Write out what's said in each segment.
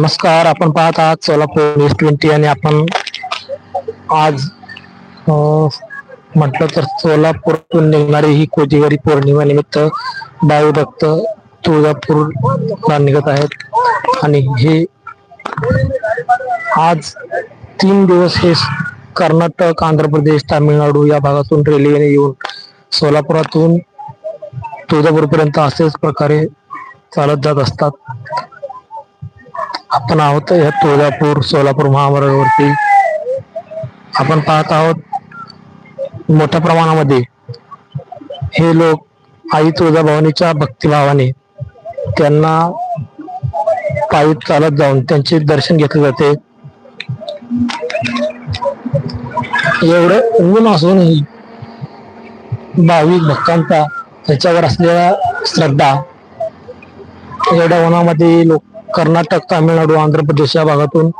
नमस्कार आपण पाहत आहात सोलापूर न्यूज ट्वेंटी आणि आपण आज म्हटलं तर सोलापूरतून निघणारी ही कोजेवारी पौर्णिमा निमित्त भावी भक्त तुळजापूरला निघत आहेत. आणि हे आज तीन दिवस हे कर्नाटक आंध्र प्रदेश तामिळनाडू या भागातून रेल्वेने येऊन सोलापुरातून तुळजापूरपर्यंत असेच प्रकारे चालत जात असतात. आपण आहोत या तुळजापूर सोलापूर महामार्गावरती. आपण पाहत आहोत मोठ्या प्रमाणामध्ये हे लोक आई तुळजाभवानीच्या भक्तिभावाने त्यांना पायी चालत जाऊन त्यांचे दर्शन घेतले जाते. एवढं ऊन असूनही भाविक भक्तांचा त्याच्यावर असलेला श्रद्धा एवढ्या उन्हामध्ये लोक कर्नाटक तामिळनाडू आंध्र प्रदेश या भागातून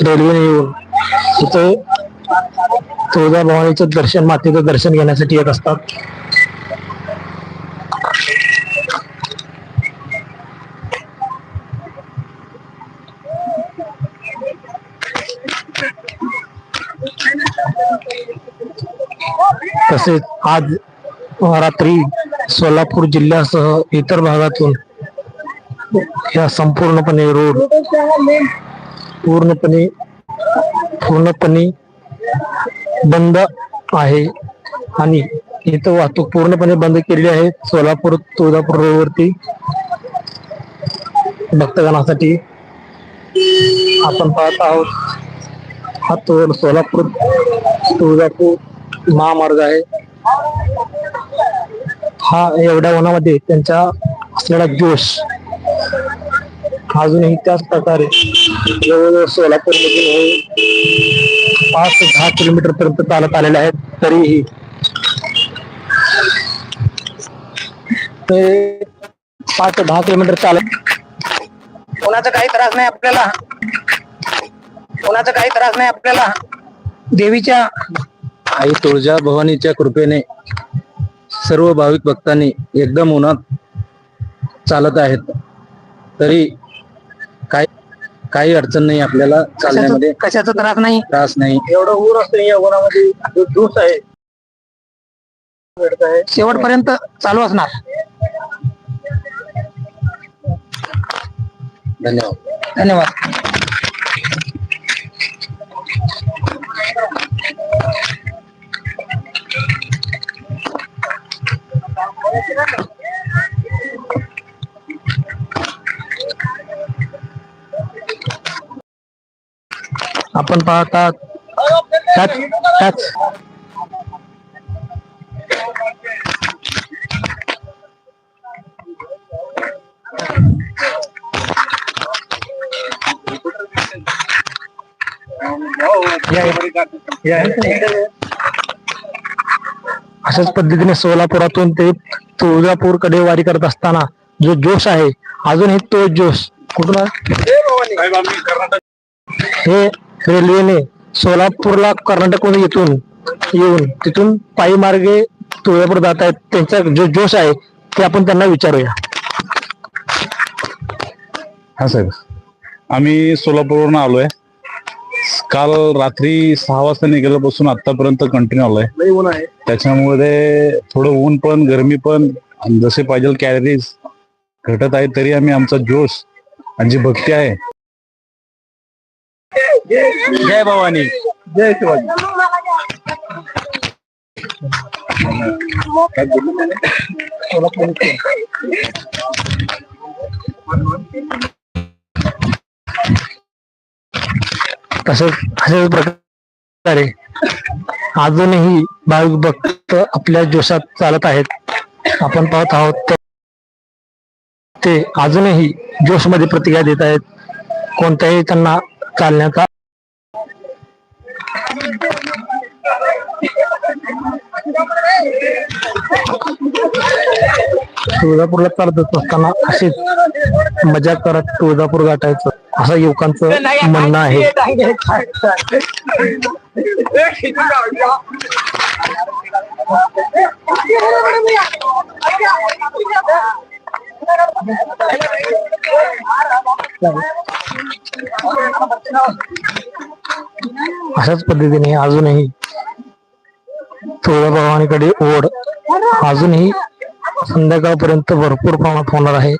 रेल्वेने येऊन तिथे तुळजाभवानीचं दर्शन मातेचं दर्शन घेण्यासाठी येत असतात. तसेच आज रात्री सोलापूर जिल्ह्यासह इतर भागातून या संपूर्णपणे रोड पूर्णपणे पूर्णपणे बंद आहे. आणि इथं वाहतूक पूर्णपणे बंद केलेली आहे. सोलापूर तुळजापूर रोडवरती भक्तगणासाठी आपण पाहत आहोत. हा तो सोलापूर तुळजापूर महामार्ग आहे. हा एवढ्या उन्हामध्ये त्यांच्या असलेला जोश अजूनही त्याच प्रकारे जवळजवळ सोलापूर मधून पाच ते दहा किलोमीटर पर्यंत चालत आलेले आहेत. तरीही ते पाच ते दहा किलोमीटर चालत कोणाचा काही त्रास नाही आपल्याला. कोणाचा काही त्रास नाही आपल्याला. देवीच्या आई तुळजा भवानीच्या कृपेने सर्व भाविक भक्तांनी एकदम उन्हात चालत आहेत. तरी काय काही अडचण नाही आपल्याला चालण्यामध्ये. कशाचा त्रास नाही? त्रास नाही. एवढं ऊर असतं या उन्हामध्ये जो जोश आहे भेटत आहे शेवटपर्यंत चालू असणार. धन्यवाद. धन्यवाद. आपण पाहतात त्याच त्याच अशाच पद्धतीने सोलापुरातून ते तुळजापूरकडे वारी करत असताना जो जोश आहे अजूनही तो जोश कुठून हे रेल्वेने सोलापूरला कर्नाटकमध्ये येथून येऊन तिथून पायी मार्गे तुळजापूर जात आहेत. त्यांचा जो जोश आहे ते आपण त्यांना विचारूया. हा साहेब आम्ही सोलापूरवरून आलोय. काल रात्री सहा वाजता निघाल्यापासून आतापर्यंत कंटिन्यू आलोय. त्याच्यामुळे थोडं ऊन पण गरमी पण आणि जसे पाहिजे कॅलरीज घटत आहे तरी आम्ही आमचा जोश आणि जी भक्ती आहे जय भवानी। जय शिवाजी। तसेच प्रकारे अजूनही भाविक भक्त आपल्या जोशात चालत आहेत. आपण पाहत आहोत ते अजूनही जोशमध्ये प्रतिक्रिया देत आहेत. कोणत्याही त्यांना चालण्याचा तुळजापूरला चालत असताना अशीच मजा करत तुळजापूर गाठायचं. असं युवकांचं म्हणणं आहे. अशाच पद्धतीने अजूनही तुळजाभवानीकडे ओढ. अजूनही संध्याकाळपर्यंत भरपूर प्रमाणात होणार आहे.